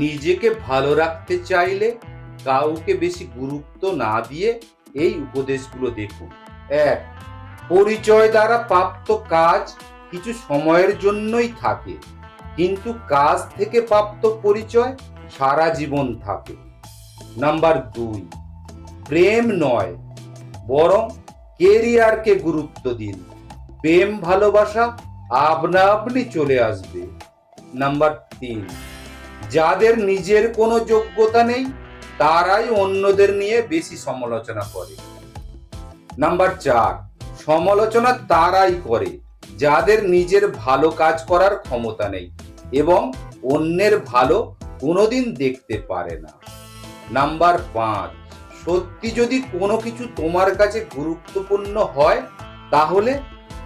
নিজেকে ভালো রাখতে চাইলে কাউকে বেশি গুরুত্ব না দিয়ে এই উপদেশগুলো দেখুন। এক, পরিচয় দ্বারা প্রাপ্ত কাজ কিছু সময়ের জন্যই থাকে, কিন্তু কাজ থেকে প্রাপ্ত পরিচয় সারা জীবন থাকে। নাম্বার দুই, প্রেম নয়, বরং কেরিয়ারকে গুরুত্ব দিন। প্রেম ভালোবাসা আপনা আপনি চলে আসবে। নাম্বার তিন যাদের নিজের কোনো যোগ্যতা নেই, তারাই অন্যদের নিয়ে বেশি সমালোচনা করে। নাম্বার চার, সমালোচনা তারাই করে, যাদের নিজের ভালো কাজ করার ক্ষমতা নেই এবং অন্যের ভালো কোনোদিন দেখতে পারে না। নাম্বার পাঁচ, সত্যি যদি কোনো কিছু তোমার কাছে গুরুত্বপূর্ণ হয়, তাহলে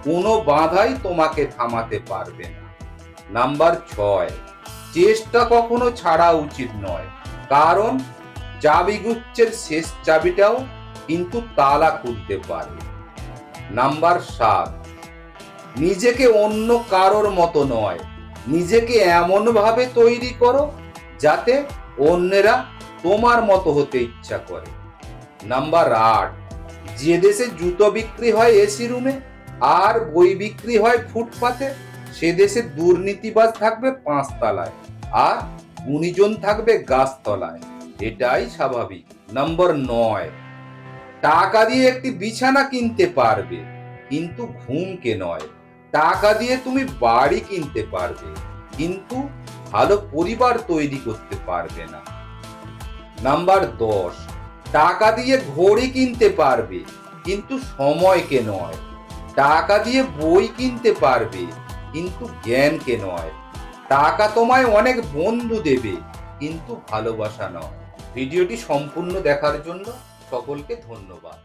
কোনো বাধাই তোমাকে থামাতে পারবে না। নাম্বার ছয় চেষ্টা কখনো ছাড়া উচিত নয়। কারণ চাবিগুচ্ছের শেষ চাবিটাও কিন্তু তালা খুলতে পারে। নাম্বার সাত, নিজেকে অন্য কারোর মতো নয়। নিজেকে এমনভাবে তৈরি করো যাতে অন্যেরা তোমার মতো হতে ইচ্ছা করে। নাম্বার আট, যে দেশে জুতো বিক্রি হয় এসি রুমে আর বই বিক্রি হয় ফুটপাতে সে দেশে দুর্নীতিবাজ থাকবে পাঁচ পাঁচতলায় আর গুণীজন থাকবে গাছতলায়। এটাই স্বাভাবিক। নম্বর নয়, টাকা দিয়ে একটি বিছানা কিনতে পারবে, কিন্তু ঘুমকে নয়। টাকা দিয়ে তুমি বাড়ি কিনতে পারবে, কিন্তু ভালো পরিবার তৈরি করতে পারবে না। নাম্বার দশ, টাকা দিয়ে ঘড়ি কিনতে পারবে, কিন্তু সময়কে নয়। টাকা দিয়ে বই কিনতে পারবে কিন্তু জ্ঞানকে নয়। টাকা তোমায় অনেক বন্ধু দেবে, কিন্তু ভালোবাসা নয়। ভিডিওটি সম্পূর্ণ দেখার জন্য সকলকে ধন্যবাদ।